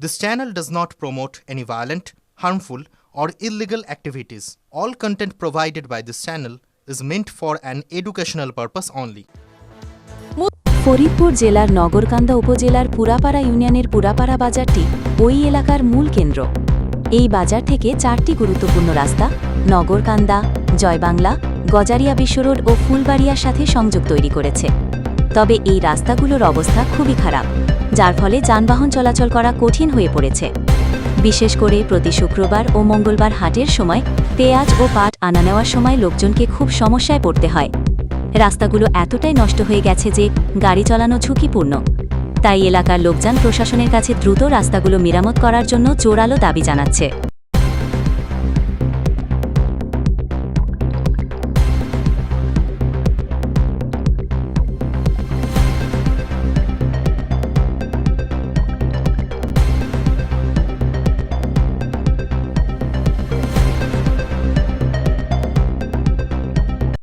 This channel does not promote any violent, harmful, or illegal activities. All content provided by this channel is meant for an educational purpose only. Faridpur জেলার নগরকান্দা উপজেলার পুরাপাড়া ইউনিয়নের পুরাপাড়া বাজারটি ওই এলাকার মূল কেন্দ্র এই বাজার থেকে চারটি গুরুত্বপূর্ণ রাস্তা নগরকান্দা জয়বাংলা গজারিয়া বিশ্ব রোড ও ফুলবাড়িয়ার সাথে সংযোগ তৈরি করেছে তবে এই রাস্তাগুলোর অবস্থা খুবই খারাপ, যার ফলে যানবাহন চলাচল করা কঠিন হয়ে পড়েছে। বিশেষ করে প্রতি শুক্রবার ও মঙ্গলবার হাটের সময় পেঁয়াজ ও পাট আনা নেওয়ার সময় লোকজনকে খুব সমস্যায় পড়তে হয়। রাস্তাগুলো এতটাই নষ্ট হয়ে গেছে যে গাড়ি চালানো ঝুঁকিপূর্ণ। তাই এলাকার লোকজন প্রশাসনের কাছে দ্রুত রাস্তাগুলো মেরামত করার জন্য জোরালো দাবি জানাচ্ছে।